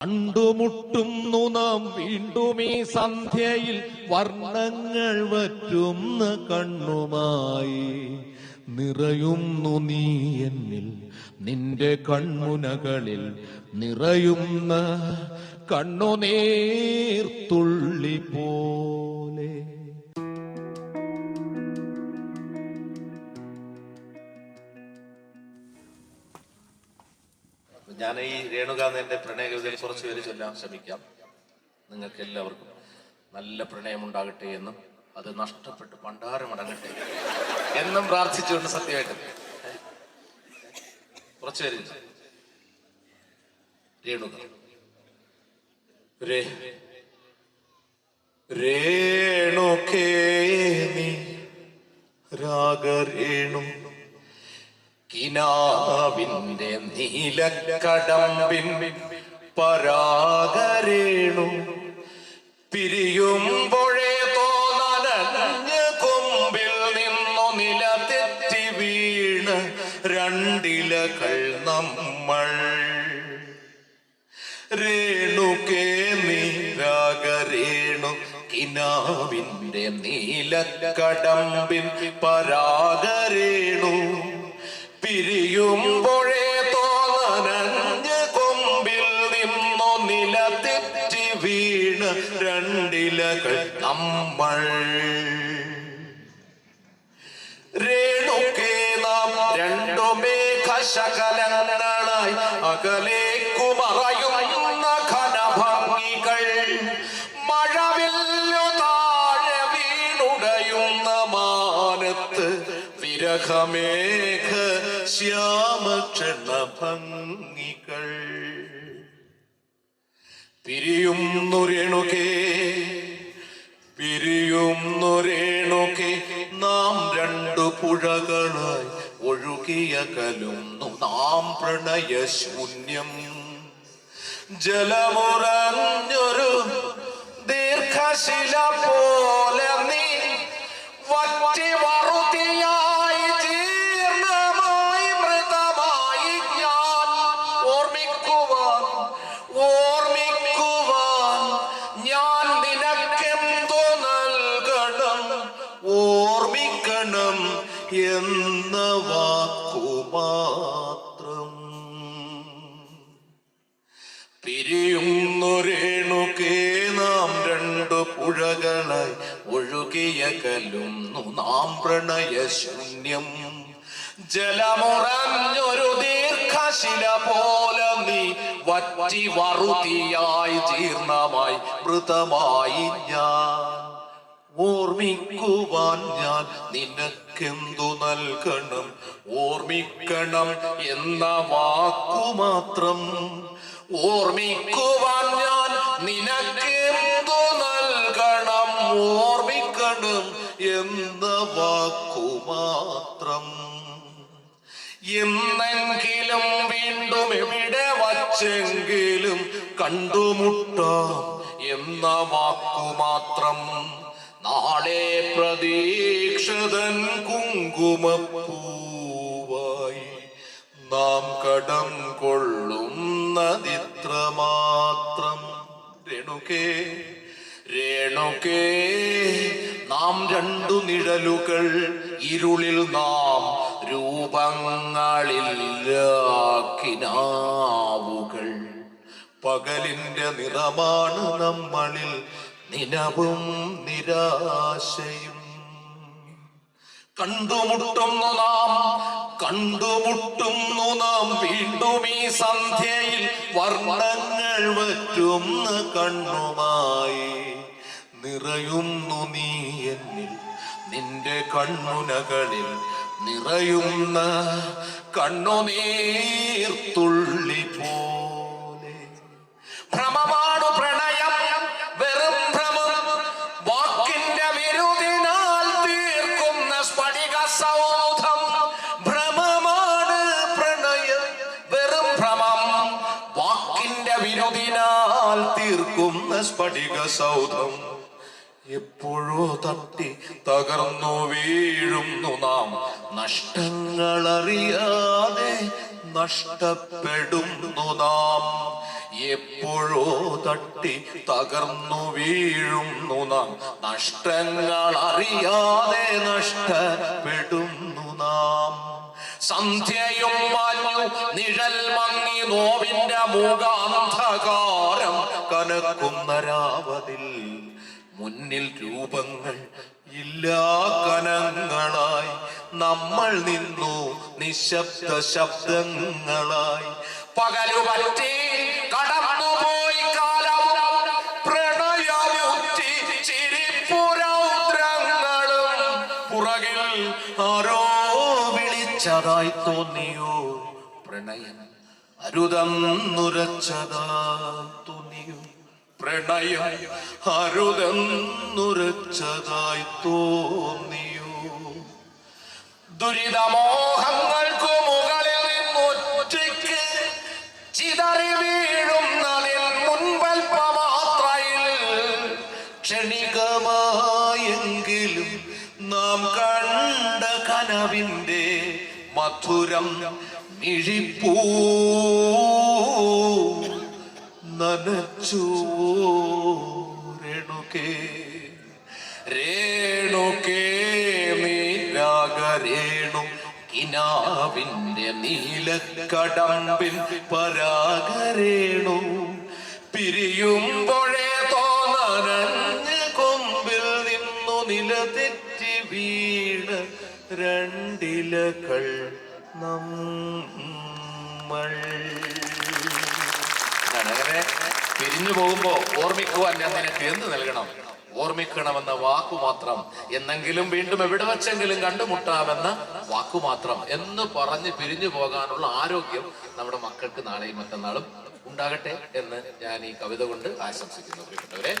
കണ്ടുമുട്ടുന്നു നാം വീണ്ടും ഈ സന്ധ്യയിൽ വർണങ്ങൾ വറ്റുന്ന കണ്ണുമായി. നിറയുന്നു നീ എന്നിൽ നിന്റെ കൺമുനകളിൽ നിറയുന്ന കണ്ണുനീർത്തുള്ളി പോലെ ഞാൻ ഈ രേണുകാന്തിന്റെ പ്രണയകവിതയിൽ കുറച്ച് പേര് ചൊല്ലാൻ ശ്രമിക്കാം. നിങ്ങൾക്ക് എല്ലാവർക്കും നല്ല പ്രണയമുണ്ടാകട്ടെ എന്നും അത് നഷ്ടപ്പെട്ട് പണ്ടാരമടങ്ങട്ടെ എന്നും പ്രാർത്ഥിച്ചുകൊണ്ട് സത്യമായിട്ട്. കുറച്ചു പേര് രേണുക. രേ രേണുകേ നീ രാഗരേണു കിനാവിന്റെ നീലക്കടമ്പിൻ പരാഗരേണു. പിരിയുമ്പോഴേ തോന്നലഞ്ഞ് കൊമ്പിൽ നിന്നു നില തെറ്റി വീണ് രണ്ടിലകൾ നമ്മൾ. രേണുകേ നീരാഗരേണു കിനാവിന്റെ നീലക്കടമ്പിൻ പരാഗരേണു. പിരിയുമ്പോഴേ തോന്നനഞ്ഞ് കൊമ്പിൽ നിന്നു നിലതെറ്റി വീണ് രണ്ടിലകൾ നമ്മൾ. രേണുകേ നാം രണ്ടു കശകലങ്ങളായി അകലേക്കു മറയുന്ന ഘനഭംഗികൾ. മഴവില്ലു താഴെ വീണുടയുന്ന മാനത്ത് വിരഹമേഘ ശ്യാമക്ഷണ ഭംഗികൾ പിരിയുന്നൊരേണുകെ പിരിയുന്നു നാം രണ്ടു പുഴകളായി ഒഴുകിയ കലുന്നു നാം പ്രണയശൂന്യം. ജലമുറഞ്ഞൊരു ദീർഘശില ഒഴുകിയ നാം പ്രണയ ശൂന്യം ജലമുറഞ്ഞൊരു ദീർഘശില പോലെ നീ വറ്റി വറുതിയായി ജീർണമായി മൃതമായി ഞാൻ. ഓർമ്മിക്കുവാൻ ഞാൻ നിനക്കെന്തു നൽകണം? ഓർമ്മിക്കണം എന്ന വാക്കുമാത്രം ഓർമ്മിക്കുവാൻ ഞാൻ നിനക്കെന്തു നൽകണം? എന്ന വാക്കുമാത്രം. എന്നെങ്കിലും വീണ്ടും എവിടെ വച്ചെങ്കിലും കണ്ടുമുട്ടാം എന്ന വാക്കുമാത്രം. നാളെ പ്രതീക്ഷതൻ കുങ്കുമപ്പൂവായി നാം കടം കൊള്ളുന്നതിത്ര മാത്രം രേണുകേ രേണുകേ. നാം രണ്ടു നിഴലുകൾ ഇരുളിൽ നാം രൂപങ്ങളില്ലാക്കിനാവുകൾ. പകലിന്റെ നിറമാണ് നമ്മളിൽ നിലവും നിരാശയും. കണ്ടുമുട്ടുന്നു നാം കണ്ടുമുട്ടുന്നു നാം. വീണ്ടും ഈ സന്ധ്യയിൽ വർണങ്ങൾ വറ്റുന്ന കണ്ണുമായി നിറയുന്നു നീ എന്നിൽ. നിന്റെ കണ്ണുനകളിൽ നിറയുന്ന കണ്ണുനീർത്തുള്ളി പോലെ ഭ്രമമാണു പ്രണയം വെറും ഭ്രമം. വാക്കിന്റെ വിരുദിനാൽ തീർക്കുന്ന സ്ഫടിക സൗധം. ഭ്രമമാണ് പ്രണയം വെറും ഭ്രമം. വാക്കിന്റെ വിരുദിനാൽ തീർക്കുന്ന സ്ഫടിക സൗധം. എപ്പോഴോ തട്ടി തകർന്നു വീഴുന്നു നാം. നഷ്ടങ്ങളറിയാതെ നഷ്ടപ്പെടുന്നു നാം. എപ്പോഴോ തട്ടി തകർന്നു വീഴുന്നു നാം. നഷ്ടങ്ങൾ അറിയാതെ നഷ്ടപ്പെടുന്നു നാം. സന്ധ്യയും മഞ്ഞു നിഴൽ മങ്ങി നോവിന്റെ മൂകാന്ധകാരം കനക്കുന്ന രാവതിൽ മുന്നിൽ രൂപങ്ങൾ ഇല്ലാ കനങ്ങളായി നമ്മൾ നിന്നു നിശബ്ദ ശബ്ദങ്ങളായി. പകലു പറ്റി കടന്നുപോയി ആരോ വിളിച്ചതായി തോന്നിയോ? പ്രണയം അരുതന്നുരച്ചതാ തോന്നിയോ? പ്രണയം അരുതെന്നുരച്ചതായി തോന്നിയോ. ദുരിതമോഹങ്ങൾക്കു മുകളിൽ നിന്നൊറ്റയ്ക്ക് ചിതറി വീഴുന്നതിൽ മുൻപൽപ്പമാത്രയിൽ ക്ഷണികമായെങ്കിലും നാം കണ്ട കനവിന്റെ മധുരം മിഴിപ്പൂ. നനച്ചു രേണുകേ രേണുകേ നീരാഗരേണു നീലക്കടമ്പിൻ പരാഗരേണു. പിരിയുമ്പോഴേ തോന്നരഞ്ഞ കൊമ്പിൽ നിന്നു നിലതെറ്റി വീണ് രണ്ടിലകൾ നമ്മൾ. അങ്ങനെ പിരിഞ്ഞു പോകുമ്പോ ഓർമ്മിക്കുവാൻ ഞാൻ നിനക്ക് എന്ത് നൽകണം? ഓർമ്മിക്കണമെന്ന വാക്കു മാത്രം എന്നെങ്കിലും വീണ്ടും എവിടെ വെച്ചെങ്കിലും കണ്ടുമുട്ടാമെന്ന വാക്കു മാത്രം എന്ന് പറഞ്ഞ് പിരിഞ്ഞു പോകാനുള്ള ആരോഗ്യം നമ്മുടെ മക്കൾക്ക് നാളെയും മറ്റന്നാളും ഉണ്ടാകട്ടെ എന്ന് ഞാൻ ഈ കവിത കൊണ്ട് ആശംസിക്കുന്നു. പ്രിയപ്പെട്ടവരെ